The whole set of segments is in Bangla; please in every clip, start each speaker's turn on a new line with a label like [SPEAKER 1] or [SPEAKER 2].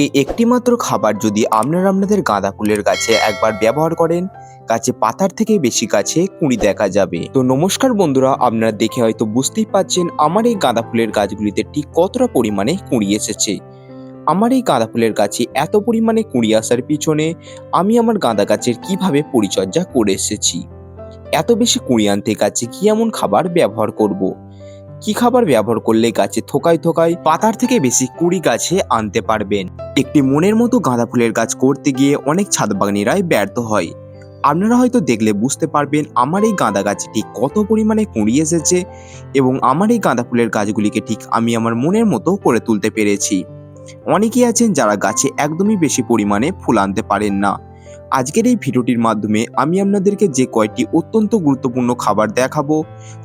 [SPEAKER 1] এই একটিমাত্র খাবার যদি আপনারা আপনাদের গাঁদা ফুলের গাছে একবার ব্যবহার করেন, গাছে পাতার থেকে বেশি গাছে কুঁড়ি দেখা যাবে। তো নমস্কার বন্ধুরা, আপনারা দেখে হয়তো বুঝতেই পাচ্ছেন আমার এই গাঁদা ফুলের গাছগুলিতে ঠিক কতটা পরিমাণে কুঁড়ি এসেছে। আমার এই গাঁদা ফুলের গাছে এত পরিমাণে কুঁড়ি আসার পিছনে আমি আমার গাঁদা গাছের কীভাবে পরিচর্যা করে এসেছি? এত বেশি কুঁড়ি আনতে গাছে কি এমন খাবার ব্যবহার করব। কি খাবার ব্যবহার করলে গাছে থোকায় থোকায় পাতার থেকে বেশি কুড়ি গাছে আনতে পারবেন? একটি মনের মতো গাঁদা ফুলের গাছ করতে গিয়ে অনেক ছাদ বাগানিরাই ব্যর্থ হয়। আপনারা হয়তো দেখলে বুঝতে পারবেন আমার এই গাঁদা গাছে ঠিক কত পরিমাণে কুঁড়ি এসেছে এবং আমার এই গাঁদা ফুলের গাছগুলিকে ঠিক আমি আমার মনের মতো করে তুলতে পেরেছি। অনেকেই আছেন যারা গাছে একদমই বেশি পরিমাণে ফুল আনতে পারেন না। আজকের এই ভিডিওটির মাধ্যমে আমি আপনাদেরকে যে কয়টি অত্যন্ত গুরুত্বপূর্ণ খাবার দেখাবো,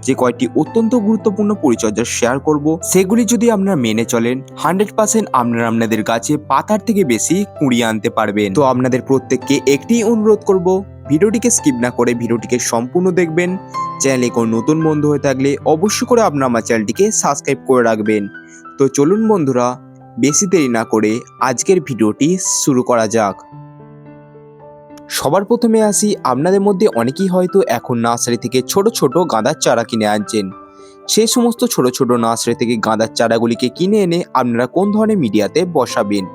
[SPEAKER 1] যে কয়টি অত্যন্ত গুরুত্বপূর্ণ পরিচর্যা শেয়ার করব, সেগুলি যদি আপনারা মেনে চলেন হান্ড্রেড পার্সেন্ট আপনারা আপনাদের গাছে পাতার থেকে বেশি কুড়িয়ে আনতে পারবেন। তো আপনাদের প্রত্যেককে একটি অনুরোধ করব, ভিডিওটিকে স্কিপ না করে ভিডিওটিকে সম্পূর্ণ দেখবেন, চ্যানেলে কোনো নতুন বন্ধু হয়ে থাকলে অবশ্যই করে আপনার আমার চ্যানেলটিকে সাবস্ক্রাইব করে রাখবেন। তো চলুন বন্ধুরা, বেশি দেরি না করে আজকের ভিডিওটি শুরু করা যাক। সবার প্রথমে আসি, আপনাদের মধ্যে অনেকেই হয়তো এখন নার্সারি থেকে ছোট ছোট গাঁদার চারা কিনে আনছেন। সেই সমস্ত ছোট ছোট নার্সারি থেকে গাঁদার চারাগুলিকে কিনে এনে আপনারা কোন ধরনের মিডিয়াতে বসাবেন?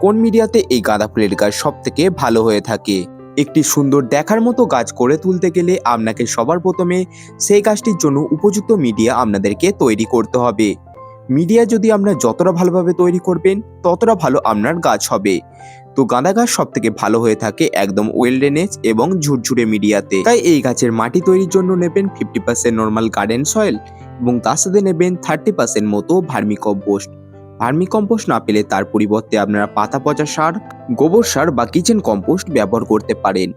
[SPEAKER 1] কোন মিডিয়াতে এই গাঁদা ফুলের গাছ সব থেকে ভালো হয়ে থাকে? একটি সুন্দর দেখার মতো গাছ করে তুলতে গেলে আপনাকে সবার প্রথমে সেই গাছটির জন্য উপযুক্ত মিডিয়া আপনাদেরকে তৈরি করতে হবে। মিডিয়া যদি আপনার যতটা ভালোভাবে তৈরি করবেন, ততটা ভালো আপনার গাছ হবে। তো গাঁদা গাছ সব থেকে ভালো হয়ে থাকে একদম ওয়েল ড্রেনেজ এবং ঝুরঝুরে মিডিয়াতে। তাই এই গাছের মাটি তৈরির জন্য নেবেন fifty percent normal garden soil এবং তার সাথে নেবেন থার্টি পার্সেন্ট মতো ভার্মি কম্পোস্ট ভার্মি কম্পোস্ট না পেলে তার পরিবর্তে আপনারা পাতা পচা সার, গোবর সার বা কিচেন কম্পোস্ট ব্যবহার করতে পারেন।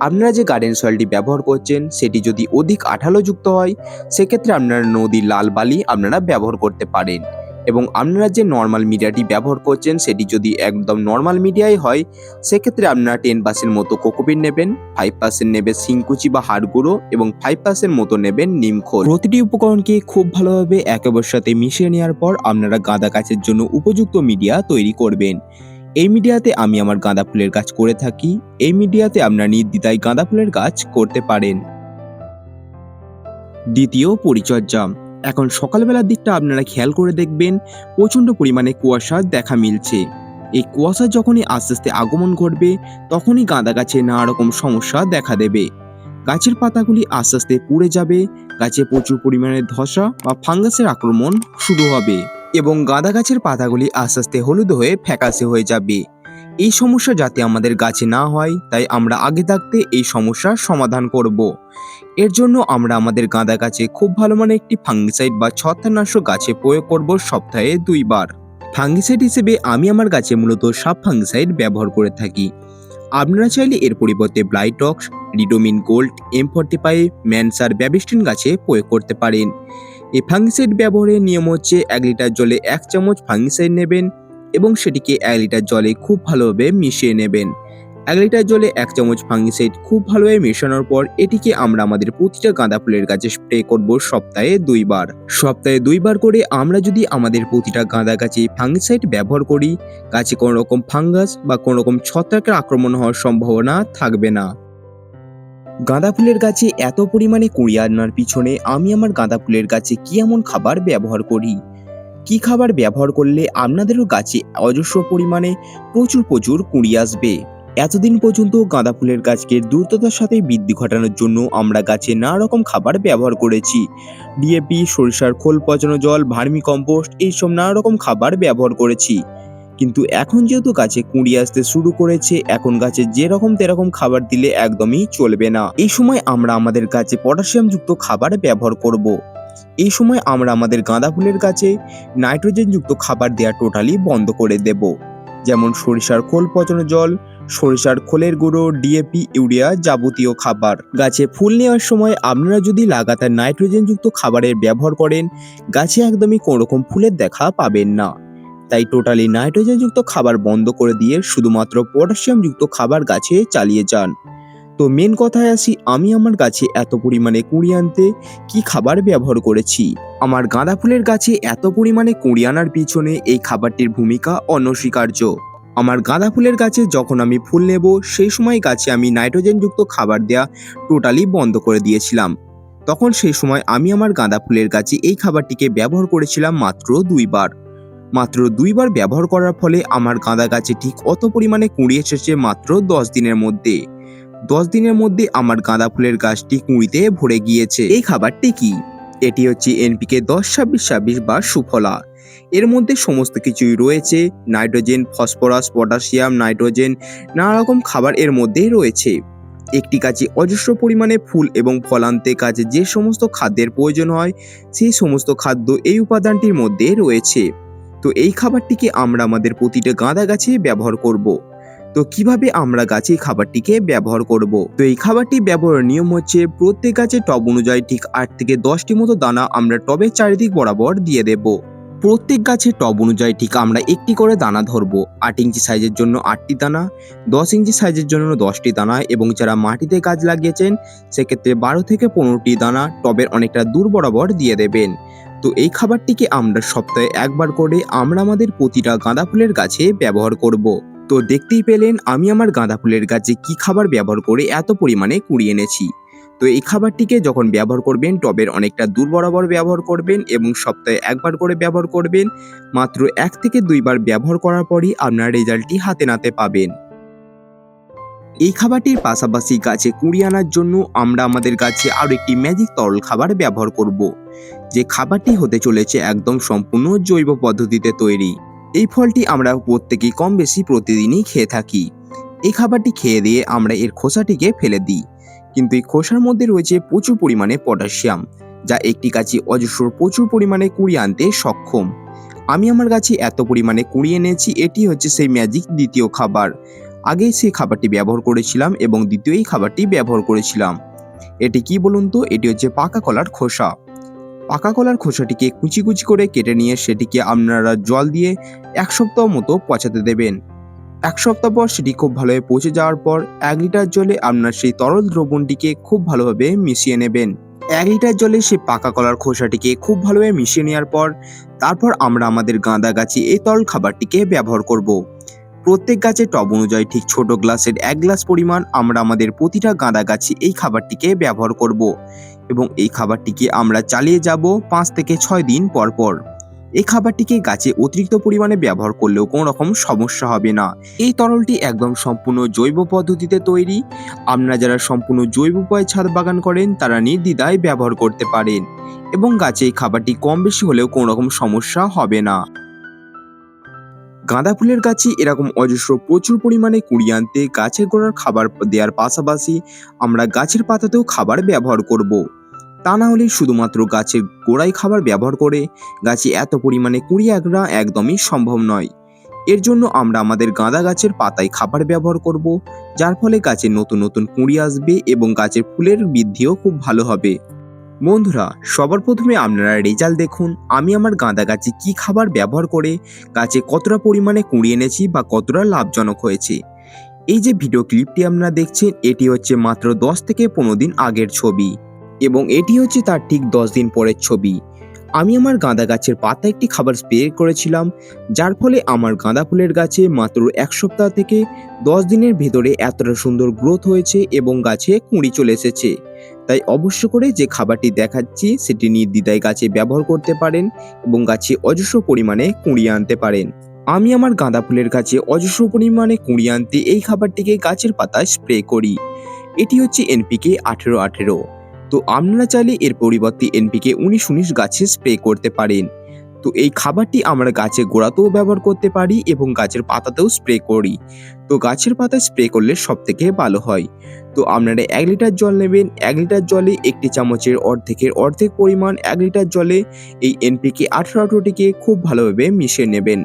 [SPEAKER 1] আপনারা যে গার্ডেন সয়েলটি ব্যবহার করছেন, সেটি যদি অধিক আঠালো যুক্ত হয়, সেক্ষেত্রে আপনারা নদীর লাল বালি আপনারা ব্যবহার করতে পারেন। এবং আপনারা যে নর্মাল মিডিয়াটি ব্যবহার করছেন, সেটি যদি একদম নর্মাল মিডিয়াই হয়, সেক্ষেত্রে আপনারা টেন পার্সেন্ট মতো কোকোপিন নেবেন ফাইভ পার্সেন্ট নেবে সিংকুচি বা হাড় গুঁড়ো এবং ফাইভ পার্সেন্ট মতো নেবেন নিমখোল প্রতিটি উপকরণকে খুব ভালোভাবে একেবারের সাথে মিশিয়ে নেওয়ার পর আপনারা গাঁদা গাছের জন্য উপযুক্ত মিডিয়া তৈরি করবেন। এই মিডিয়াতে আমি আমার গাঁদা ফুলের গাছ করে থাকি। এই মিডিয়াতে আপনারা নির্দ্বিধায় গাঁদা ফুলের গাছ করতে পারেন। দ্বিতীয় পরিচর্যা। এখন সকালবেলার দিকটা আপনারা খেয়াল করে দেখবেন, প্রচণ্ড পরিমাণে কুয়াশা দেখা মিলছে। এই কুয়াশা যখনই আস্তে আস্তে আগমন ঘটবে, তখনই গাঁদা গাছে নানা রকম সমস্যা দেখা দেবে। গাছের পাতাগুলি আস্তে আস্তে পুড়ে যাবে, গাছে প্রচুর পরিমাণে ধসা বা ফাঙ্গাসের আক্রমণ শুরু হবে এবং গাঁদা গাছের পাতাগুলি আস্তে আস্তে হলুদ হয়ে ফ্যাকাশে হয়ে যাবে। এই সমস্যা যাতে আমাদের গাছে না হয়, তাই আমরা আগে থাকতে এই সমস্যার সমাধান করব। এর জন্য আমরা আমাদের গাঁদা গাছে খুব ভালো মানে একটি ফাঙ্গিসাইড বা ছত্রাকনাশক গাছে প্রয়োগ করব সপ্তাহে দুইবার। ফাঙ্গিসাইড হিসেবে আমি আমার গাছে মূলত সাপ ফাঙ্গিসাইড ব্যবহার করে থাকি। আপনারা চাইলে এর পরিবর্তে Blitox, Ridomil gold, M forty five, ম্যানসার, Bavistin গাছে প্রয়োগ করতে পারেন। এই ফাঙ্গিসাইড ব্যবহারের নিয়ম হচ্ছে এক লিটার জলে এক চামচ ফাঙ্গিসাইড নেবেন এবং সেটিকে এক লিটার জলে খুব ভালোভাবে মিশিয়ে নেবেন। এক লিটার জলে এক চামচ ফাঙ্গিসাইড খুব ভালোভাবে মেশানোর পর এটিকে আমরা আমাদের প্রতিটা গাঁদা ফুলের গাছে স্প্রে করব সপ্তাহে দুইবার। সপ্তাহে দুইবার করে আমরা যদি আমাদের প্রতিটা গাঁদা গাছে ফাঙ্গিসাইড ব্যবহার করি, গাছে কোনো রকম ফাঙ্গাস বা কোনো রকম ছত্রাকের আক্রমণ হওয়ার সম্ভাবনা থাকবে না। গাঁদা ফুলের গাছে এত পরিমাণে কুড়িয়ে আনার পিছনে আমি আমার গাঁদা ফুলের গাছে কি এমন খাবার ব্যবহার করি? কি খাবার ব্যবহার করলে আপনাদেরও গাছে অজস্র পরিমাণে প্রচুর প্রচুর কুঁড়ি আসবে? এতদিন পর্যন্ত গাঁদা ফুলের গাছকে দ্রুততার সাথে বৃদ্ধি ঘটানোর জন্য আমরা গাছে নানা রকম খাবার ব্যবহার করেছি। ডিএপি সরিষার খোল, পচানো জল, ভার্মি কম্পোস্ট, এইসব নানা রকম খাবার ব্যবহার করেছি। কিন্তু এখন যেহেতু গাছে কুঁড়ি আসতে শুরু করেছে, এখন গাছে যেরকম তেরকম খাবার দিলে একদমই চলবে না। এই সময় আমরা আমাদের গাছে পটাশিয়াম যুক্ত খাবার ব্যবহার করব। এই সময় আমরা আমাদের গাঁদা ফুলের গাছে নাইট্রোজেন যুক্ত খাবার দেওয়া টোটালি বন্ধ করে দেব। যেমন সরিষার খোল পচানো জল, সরিষার খোলের গুঁড়ো ডিএপি ইউরিয়া যাবতীয় খাবার। গাছে ফুল নেওয়ার সময় আপনারা যদি লাগাতার নাইট্রোজেন যুক্ত খাবারের ব্যবহার করেন, গাছে একদমই কোনো রকম ফুলের দেখা পাবেন না। তাই টোটালি নাইট্রোজেন যুক্ত খাবার বন্ধ করে দিয়ে শুধুমাত্র পটাশিয়াম যুক্ত খাবার গাছে চালিয়ে যান। তো মেন কথায় আসি, আমি আমার গাছে এত পরিমাণে কুঁড়ি আনতে কি খাবার ব্যবহার করেছি? আমার গাঁদা ফুলের গাছে এত পরিমাণে কুঁড়ি আনার পিছনে এই খাবারটির ভূমিকা অনস্বীকার্য। আমার গাঁদা ফুলের গাছে যখন আমি ফুল নেব, সেই সময় গাছে আমি নাইট্রোজেনযুক্ত খাবার দেওয়া টোটালি বন্ধ করে দিয়েছিলাম। তখন সেই সময় আমি আমার গাঁদা ফুলের গাছে এই খাবারটিকে ব্যবহার করেছিলাম মাত্র দুইবার। মাত্র দুইবার ব্যবহার করার ফলে আমার গাঁদা গাছে ঠিক অত পরিমাণে কুঁড়ি এসেছে মাত্র দশ দিনের মধ্যে। দশ দিনের মধ্যে আমার গাঁদা ফুলের গাছটি কুঁড়িতে ভরে গিয়েছে। এই খাবারটি কি? এটি হচ্ছে এনপিকে দশ ছাব্বিশ ছাব্বিশ বা সুফলা। এর মধ্যে সমস্ত কিছুই রয়েছে। নাইট্রোজেন, ফসফরাস, পটাশিয়াম, নাইট্রোজেন নানা রকম খাবার এর মধ্যেই রয়েছে। একটি গাছে অজস্র পরিমাণে ফুল এবং ফল আনতে গাছে যে সমস্ত খাদ্যের প্রয়োজন হয়, সেই সমস্ত খাদ্য এই উপাদানটির মধ্যে রয়েছে। তো এই খাবারটিকে আমরা আমাদের প্রতিটা গাঁদা গাছে ব্যবহার করব। তো কীভাবে আমরা গাছে এই খাবারটিকে ব্যবহার করব। তো এই খাবারটি ব্যবহারের নিয়ম হচ্ছে প্রত্যেক গাছে টব অনুযায়ী ঠিক আট থেকে দশটি মতো দানা আমরা টবের চারিদিক বরাবর দিয়ে দেব প্রত্যেক গাছে টব অনুযায়ী ঠিক আমরা একটি করে দানা ধরবো আট ইঞ্চি সাইজের জন্য আটটি দানা, দশ ইঞ্চি সাইজের জন্য দশটি দানা এবং যারা মাটিতে গাছ লাগিয়েছেন, সেক্ষেত্রে বারো থেকে পনেরোটি দানা টবের অনেকটা দূর বরাবর দিয়ে দেবেন তো এই খাবারটিকে আমরা সপ্তাহে একবার করে আমরা আমাদের প্রতিটা গাঁদা ফুলের গাছে ব্যবহার করব। তো দেখতেই পেলেন আমি আমার গাঁদা ফুলের গাছে কি খাবার ব্যবহার করে এত পরিমাণে কুড়িয়ে এনেছি। তো এই খাবারটিকে যখন ব্যবহার করবেন, টবের অনেকটা দূর বরাবর ব্যবহার করবেন এবং সপ্তাহে একবার করে ব্যবহার করবেন। মাত্র এক থেকে দুইবার ব্যবহার করার পরই আপনার রেজাল্টটি হাতে নাতে পাবেন। এই খাবারটির পাশাপাশি গাছে কুড়িয়ে আনার জন্য আমরা আমাদের গাছে আরও একটি ম্যাজিক তরল খাবার ব্যবহার করব। যে খাবারটি হতে চলেছে একদম সম্পূর্ণ জৈব পদ্ধতিতে তৈরি। এই ফলটি আমরা প্রত্যেকেই কম বেশি প্রতিদিনই খেয়ে থাকি। এই খাবারটি খেয়ে দিয়ে আমরা এর খোসাটিকে ফেলে দিই। কিন্তু এই খোসার মধ্যে রয়েছে প্রচুর পরিমাণে পটাশিয়াম, যা একটি গাছে অজস্র প্রচুর পরিমাণে কুড়ি আনতে সক্ষম। আমি আমার গাছে এত পরিমাণে কুড়িয়ে এনেছি, এটি হচ্ছে সেই ম্যাজিক দ্বিতীয় খাবার। আগে সেই খাবারটি ব্যবহার করেছিলাম এবং দ্বিতীয় এই খাবারটি ব্যবহার করেছিলাম। এটি কি বলুন তো? এটি হচ্ছে পাকা কলার খোসা। পাকা কলার খোসাটিকে কুচি কুচি করে কেটে নিয়ে সেটিকে আপনারা জল দিয়ে এক সপ্তাহ মতো পচাতে দেবেন এক সপ্তাহ পর সেটি খুব ভালোভাবে পচে যাওয়ার পর এক লিটার জলে আপনার সেই তরল দ্রবণটিকে খুব ভালোভাবে মিশিয়ে নেবেন এক লিটার জলে সেই পাকা কলার খোসাটিকে খুব ভালোভাবে মিশিয়ে নেওয়ার পর তারপর আমরা আমাদের গাঁদা গাছে এই তরল খাবারটিকে ব্যবহার করব। প্রত্যেক গাছের টব অনুযায়ী ঠিক ছোট গ্লাসের এক গ্লাস পরিমাণ আমরা আমাদের প্রতিটা গাঁদা গাছে এই খাবারটিকে ব্যবহার করব এবং এই খাবারটিকে আমরা চালিয়ে যাব পাঁচ থেকে ছয় দিন পর পর। এই খাবারটিকে গাছে অতিরিক্ত পরিমাণে ব্যবহার করলেও কোনো রকম সমস্যা হবে না। এই তরলটি একদম সম্পূর্ণ জৈব পদ্ধতিতে তৈরি। আপনারা যারা সম্পূর্ণ জৈব উপায়ে ছাদ বাগান করেন, তারা নির্দ্বিধায় ব্যবহার করতে পারেন এবং গাছে এই খাবারটি কম বেশি হলেও কোনো রকম সমস্যা হবে না। গাঁদা ফুলের গাছে এরকম অজস্র প্রচুর পরিমাণে কুড়ি আনতে গাছের গোড়ার খাবার দেওয়ার পাশাপাশি আমরা গাছের পাতাতেও খাবার ব্যবহার করব। তা না হলে শুধুমাত্র গাছের গোড়ায় খাবার ব্যবহার করে গাছে এত পরিমাণে কুড়ি আঁকড়া একদমই সম্ভব নয় এর জন্য আমরা আমাদের গাঁদা গাছের পাতায় খাবার ব্যবহার করব, যার ফলে গাছে নতুন নতুন কুঁড়ি আসবে এবং গাছের ফুলের বৃদ্ধিও খুব ভালো হবে বন্ধুরা, সবার প্রথমে আপনারা রেজাল্ট দেখুন। আমি আমার গাঁদা গাছে কি খাবার ব্যবহার করে গাছে কতটা পরিমাণে কুঁড়ি এনেছি বা কতটা লাভজনক হয়েছে। এই যে ভিডিও ক্লিপটি আপনারা দেখছেন, এটি হচ্ছে মাত্র দশ থেকে পনেরো দিন আগের ছবি এবং এটি হচ্ছে তার ঠিক দশ দিন পরের ছবি। আমি আমার গাঁদা গাছের পাতা একটি খাবার স্প্রে করেছিলাম, যার ফলে আমার গাঁদা ফুলের গাছে মাত্র এক সপ্তাহ থেকে দশ দিনের ভেতরে এতটা সুন্দর গ্রোথ হয়েছে এবং গাছে কুঁড়ি চলে এসেছে। তাই অবশ্য করে যে খাবারটি দেখাচ্ছি, সেটি নির্দ্বিধায় গাছে ব্যবহার করতে পারেন এবং গাছে অজস্র পরিমাণে কুঁড়িয়ে আনতে পারেন। আমি আমার গাঁদা ফুলের গাছে অজস্র পরিমাণে কুঁড়িয়ে আনতে এই খাবারটিকে গাছের পাতায় স্প্রে করি। এটি হচ্ছে এনপিকে আঠেরো আঠেরো। তো আপনারা চাইলে এর পরিবর্তে এনপিকে উনিশ উনিশ গাছে স্প্রে করতে পারেন। তো এই খাবারটি আমরা গাছের গোড়াতেও ব্যবহার করতে পারি এবং গাছের পাতাতেও স্প্রে করি। তো গাছের পাতায় স্প্রে করলে সব থেকে ভালো হয়। তো আপনারা এক লিটার জল নেবেন। এক লিটার জলে একটি চামচের অর্ধেকের অর্ধেক পরিমাণ এক লিটার জলে এই এনপিকে আঠেরো আঠারোটিকে খুব ভালোভাবে মিশিয়ে নেবেন।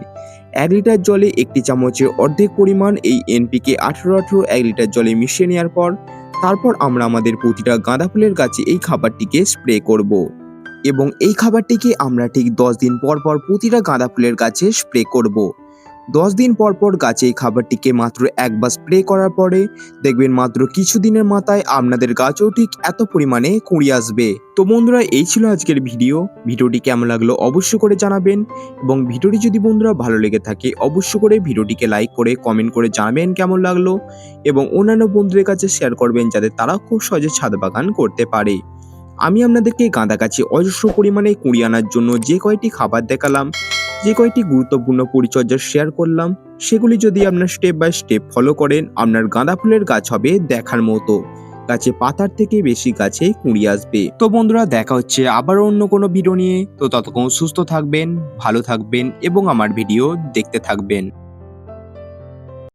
[SPEAKER 1] এক লিটার জলে একটি চামচের অর্ধেক পরিমাণ এই এনপিকে আঠেরো আঠারো এক লিটার জলে মিশিয়ে নেওয়ার পর, তারপর আমরা আমাদের প্রতিটা গাঁদা ফুলের গাছে এই খাবারটিকে স্প্রে করব। এবং এই খাবারটিকে আমরা ঠিক দশ দিন পর পর প্রতিটা গাঁদা ফুলের গাছে স্প্রে করব। দশ দিন পর পর গাছে এই খাবারটিকে মাত্র একবার স্প্রে করার পরে দেখবেন মাত্র কিছুদিনের মাথায় আপনাদের গাছও ঠিক এত পরিমাণে কুঁড়ি আসবে। তো বন্ধুরা, এই ছিল আজকের ভিডিও। ভিডিওটি কেমন লাগল অবশ্যই করে জানাবেন এবং ভিডিওটি যদি বন্ধুরা ভালো লেগে থাকে অবশ্যই করে ভিডিওটিকে লাইক করে, কমেন্ট করে জানাবেন কেমন লাগল এবং অন্যান্য বন্ধুদের কাছে শেয়ার করবেন যাতে তারা খুব সহজে ছাদ বাগান করতে পারে। আমি আপনাদেরকে গাঁদা গাছে অজস্র পরিমাণে কুঁড়ি আনার জন্য যে কয়টি খাবার দেখালাম, যে কয়টি গুরুত্বপূর্ণ পরিচর্যা শেয়ার করলাম, সেগুলি যদি আপনার স্টেপ বাই স্টেপ ফলো করেন, আপনার গাঁদা ফুলের গাছ হবে দেখার মতো। গাছে পাতার থেকে বেশি গাছে কুঁড়ি আসবে। তো বন্ধুরা, দেখা হচ্ছে আবার অন্য কোনো ভিডিও নিয়ে। তো ততক্ষণ সুস্থ থাকবেন, ভালো থাকবেন এবং আমার ভিডিও দেখতে থাকবেন।